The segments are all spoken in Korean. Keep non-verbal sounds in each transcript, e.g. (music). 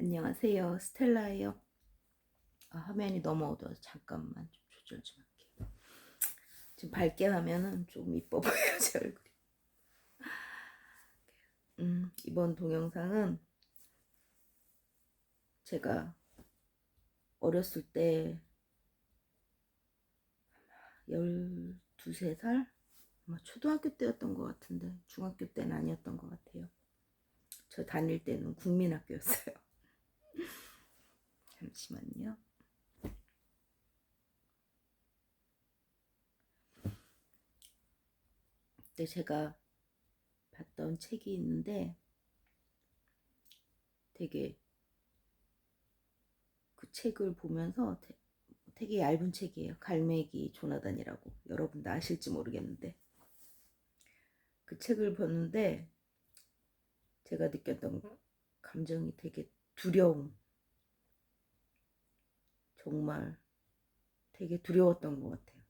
안녕하세요. 스텔라예요. 아, 화면이 너무 어두워서 잠깐만 좀 조절 좀 할게요. 지금 밝게 하면은 좀 이뻐 (laughs) 보여요, 제 얼굴이. 음, 이번 동영상은 제가 어렸을 때 12, 3살? 아마 초등학교 때였던 것 같은데 중학교 때는 아니었던 것 같아요. 저 다닐 때는 국민학교였어요. (laughs) 잠시만요. 그때 제가 봤던 책이 있는데 되게 그 책을 보면서 되- 되게 얇은 책이에요. 갈매기 조나단이라고 여러분도 아실지 모르겠는데 그 책을 보는데 제가 느꼈던 감정이 되게 두려움. 정말 되게 두려웠던 것 같아요.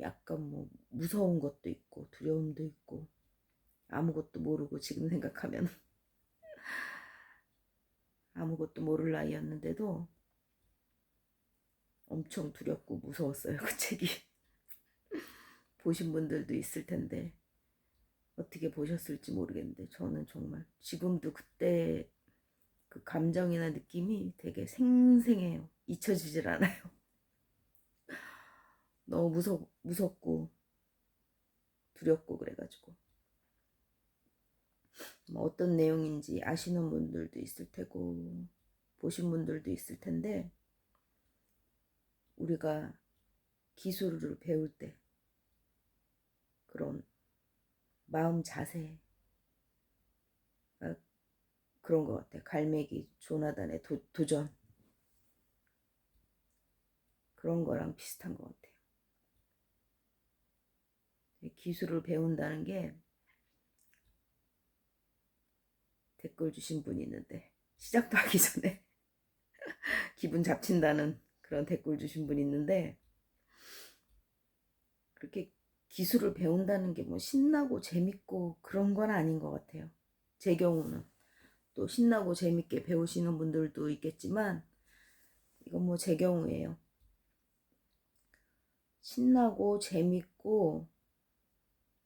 약간 뭐 무서운 것도 있고 두려움도 있고 아무것도 모르고 지금 생각하면. (laughs) 아무것도 모를 나이였는데도 엄청 두렵고 무서웠어요 그 책이. (laughs) 보신 분들도 있을 텐데 어떻게 보셨을지 모르겠는데 저는 정말 지금도 그때 그 감정이나 느낌이 되게 생생해요. 잊혀지질 않아요. (laughs) 너무 무섭, 무섭고 두렵고 그래가지고. 뭐 어떤 내용인지 아시는 분들도 있을 테고 보신 분들도 있을 텐데 우리가 기술을 배울 때 그런 마음 자세 그런 것 같아요. 갈매기 조나단의 도, 도전 그런 거랑 비슷한 것 같아요. 기술을 배운다는 게 댓글 주신 분이 있는데 시작도 하기 전에 (laughs) 기분 잡친다는 그런 댓글 주신 분이 있는데 그렇게 기술을 배운다는 게 뭐 신나고 재밌고 그런 건 아닌 것 같아요. 제 경우는 또 신나고 재밌게 배우시는 분들도 있겠지만 이건 뭐 제 경우예요. 신나고 재밌고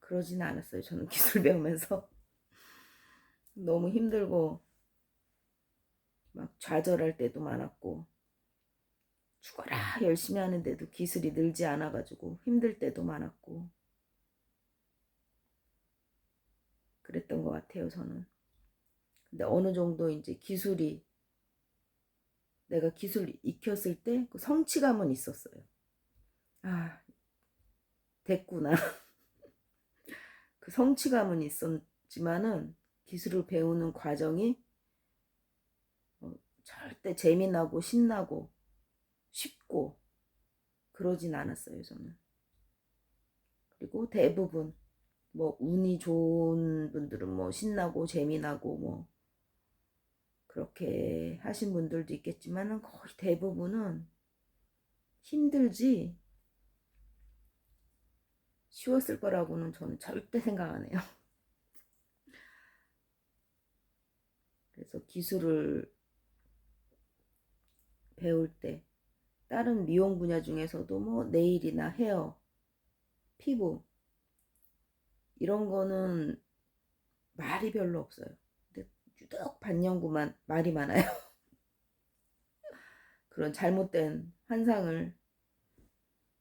그러진 않았어요. 저는 (laughs) 기술 배우면서 (laughs) 너무 힘들고 막 좌절할 때도 많았고 죽어라 열심히 하는데도 기술이 늘지 않아가지고 힘들 때도 많았고 그랬던 것 같아요 저는 근데 어느 정도 이제 기술이 내가 기술 익혔을 때 그 성취감은 있었어요. 아 됐구나. (laughs) 그 성취감은 있었지만은 기술을 배우는 과정이 어, 절대 재미나고 신나고 쉽고 그러진 않았어요 저는. 그리고 대부분 뭐 운이 좋은 분들은 뭐 신나고 재미나고 뭐 그렇게 하신 분들도 있겠지만은 거의 대부분은 힘들지 쉬웠을 거라고는 저는 절대 생각 안 해요. (laughs) 그래서 기술을 배울 때 다른 미용 분야 중에서도 뭐 네일이나 헤어, 피부 이런 거는 말이 별로 없어요. 유독 반영구만 말이 많아요. (laughs) 그런 잘못된 환상을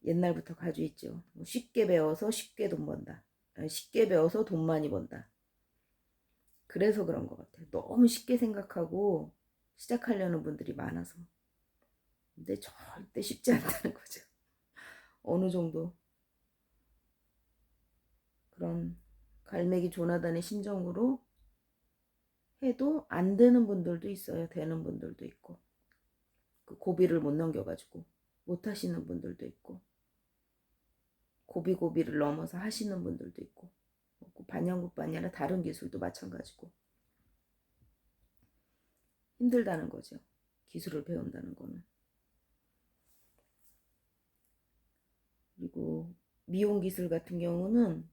옛날부터 가지고 있죠. 뭐 쉽게 배워서 쉽게 돈 번다. 쉽게 배워서 돈 많이 번다. 그래서 그런 것 같아요. 너무 쉽게 생각하고 시작하려는 분들이 많아서. 근데 절대 쉽지 않다는 거죠. 어느 정도 그런 갈매기 조나단의 심정으로 해도 안 되는 분들도 있어요. 되는 분들도 있고. 그 고비를 못 넘겨가지고 못 하시는 분들도 있고. 고비고비를 넘어서 하시는 분들도 있고. 반영국반이 아니라 다른 기술도 마찬가지고. 힘들다는 거죠. 기술을 배운다는 거는. 그리고 미용 기술 같은 경우는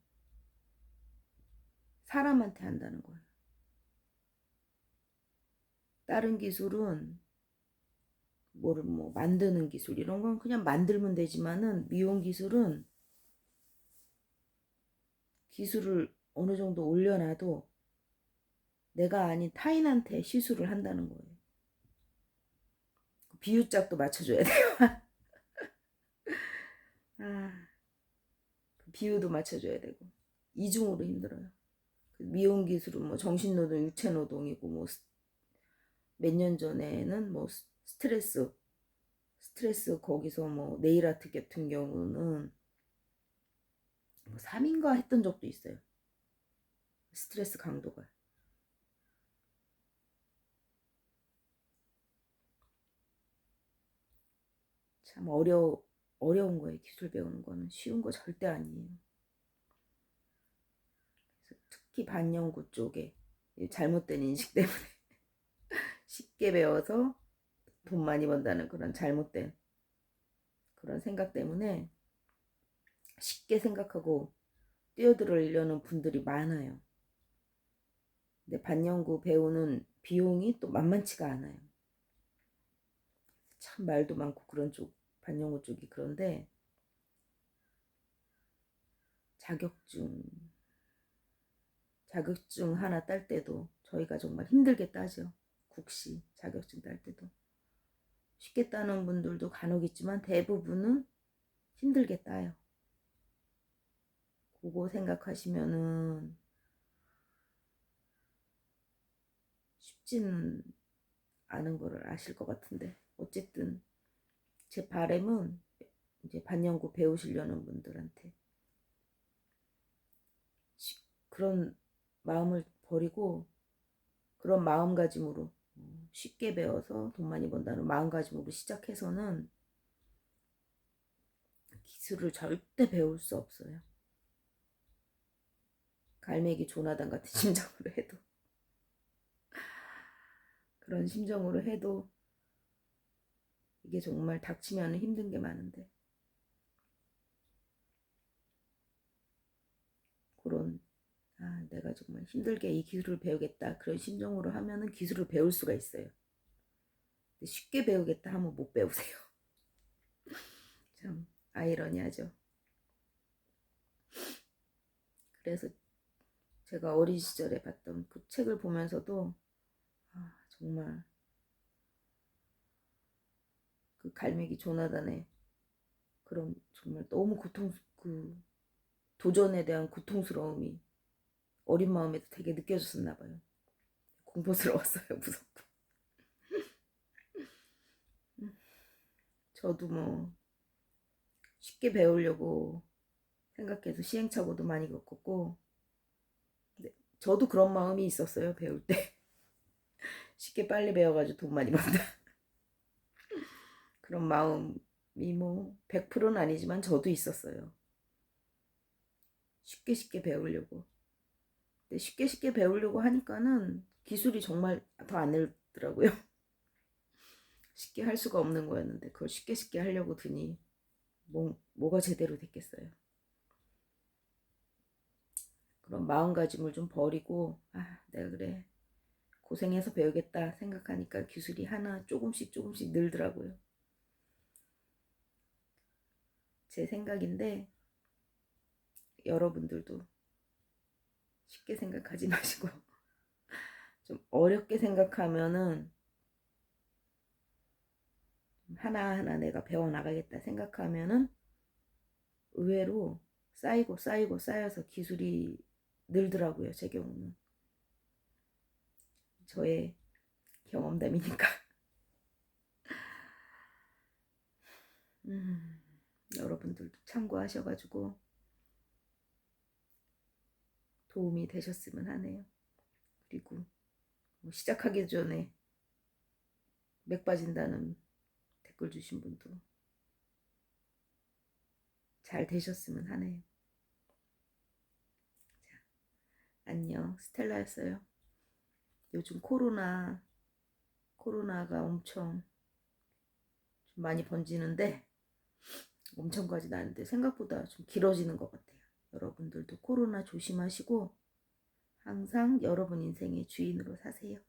사람한테 한다는 거예요. 다른 기술은 뭐를 뭐 만드는 기술 이런 건 그냥 만들면 되지만은 미용 기술은 기술을 어느 정도 올려놔도 내가 아닌 타인한테 시술을 한다는 거예요. 비유짝도 맞춰줘야 돼요. (laughs) 아, 그 비유도 맞춰줘야 되고 이중으로 힘들어요. 그 미용 기술은 뭐 정신노동, 육체노동이고 뭐 몇 년 전에는 뭐 스- 스트레스 스트레스 거기서 뭐 네일 아트 같은 경우는 뭐 3인가 했던 적도 있어요. 스트레스 강도가. 참 어려 어려운 거예요. 기술 배우는 거는 쉬운 거 절대 아니에요. 특히 반영구 쪽에 이 잘못된 인식 (laughs) 때문에 쉽게 배워서 돈 많이 번다는 그런 잘못된 그런 생각 때문에 쉽게 생각하고 뛰어들으려는 분들이 많아요. 근데 반영구 배우는 비용이 또 만만치가 않아요. 참 말도 많고 그런 쪽 반영구 쪽이 그런데 자격증 자격증 하나 딸 때도 저희가 정말 힘들게 따죠. 국시 자격증 딸 때도 쉽게 따는 분들도 간혹 있지만 대부분은 힘들게 따요. 그거 생각하시면은 쉽지는 않은 거를 아실 것 같은데 어쨌든 제 바램은 이제 반영구 배우시려는 분들한테 시- 그런 마음을 버리고 그런 마음가짐으로 어, 쉽게 배워서 돈 많이 번다는 마음가짐으로 시작해서는 기술을 절대 배울 수 없어요. 갈매기 조나단 같은 (laughs) 심정으로 해도 그런 심정으로 해도 이게 정말 닥치면 힘든 게 많은데 그런 아 내가 정말 힘들게 이 기술을 배우겠다 그런 심정으로 하면은 기술을 배울 수가 있어요. 쉽게 배우겠다 하면 못 배우세요. (laughs) 참 아이러니하죠. 그래서 제가 어린 시절에 봤던 그 책을 보면서도 아, 정말 그 갈매기 조나단의 그런 정말 너무 고통 그 도전에 대한 고통스러움이 어린 마음에도 되게 느껴졌었나 봐요. 공포스러웠어요, (laughs) 무섭고. 저도 뭐 쉽게 배우려고 생각해서 시행착오도 많이 겪었고 저도 그런 마음이 있었어요, 배울 때. (laughs) 쉽게 빨리 배워가지고 돈 많이 번다. 그런 마음이 뭐 100%는 아니지만 저도 있었어요. 쉽게 쉽게 배우려고. 근데 쉽게 쉽게 배우려고 하니까는 기술이 정말 더 안 늘더라고요. (laughs) 쉽게 할 수가 없는 거였는데 그걸 쉽게 쉽게 하려고 드니 뭐, 뭐가 제대로 됐겠어요. 그런 마음가짐을 좀 버리고 아 내가 그래 고생해서 배우겠다 생각하니까 기술이 하나 조금씩 조금씩 늘더라고요. 제 생각인데 여러분들도 쉽게 생각하지 (laughs) 마시고 좀 어렵게 생각하면은 하나하나 내가 배워나가겠다 생각하면은 의외로 쌓이고 쌓이고 쌓여서 기술이 늘더라고요. 제 경우는. 저의 경험담이니까. (laughs) 음, 여러분들도 참고하셔가지고 도움이 되셨으면 하네요. 그리고 뭐 시작하기 전에 맥 빠진다는 댓글 주신 분도 잘 되셨으면 하네요. 자, 안녕. 스텔라였어요. 요즘 코로나, 코로나가 엄청 좀 많이 번지는데, 엄청까지는 아닌데, 생각보다 좀 길어지는 것 같아요. 여러분들도 코로나 조심하시고, 항상 여러분 인생의 주인으로 사세요.